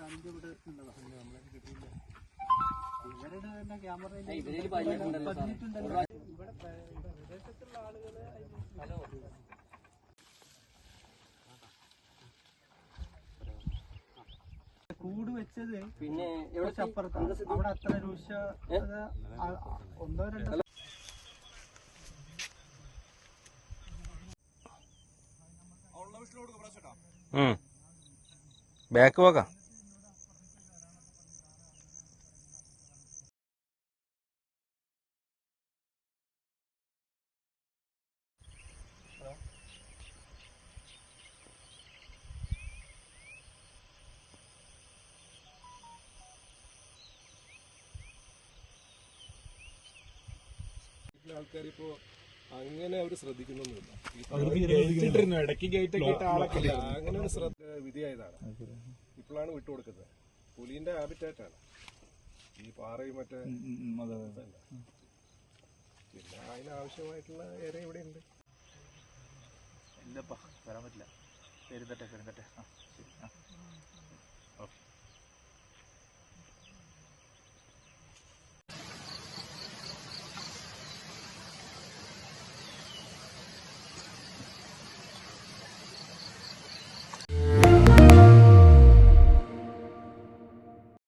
ഇവിടെ ഉണ്ടോ ഇവരുടെ തന്നെ ക്യാമറയിൽ പതിഞ്ഞിട്ടുണ്ടല്ലോ ഇവിടെ വിദേശത്തുള്ള ആളുകൾ കൂട് വെച്ചത് പിന്നെ എവിടെ കുറച്ച് അപ്പുറത്താണ് അവിടെ അത്ര രൂക്ഷ ഒന്നോ രണ്ടോ ബാക്ക് പോകാം ആൾക്കാരിപ്പോ അങ്ങനെ അവർ ശ്രദ്ധിക്കുന്നൊന്നുമില്ല. ഇടയ്ക്ക് ഗേറ്റ് ആളൊക്കെ അങ്ങനെ ഒരു ശ്രദ്ധ വിധിയായതാണ്. ഇപ്പോഴാണ് വിട്ടുകൊടുക്കുന്നത്. പുലിന്റെ ഹാബിറ്റാറ്റാണ് ഈ പാറയും മറ്റേ. പിന്നെ അതിനാവശ്യമായിട്ടുള്ള ഇര ഇവിടെ ഉണ്ട്. ഇല്ലപ്പാ വരാൻ പറ്റില്ല. പെരുന്തട്ടെ പെരുന്തട്ടെ ആ ശരി ആ.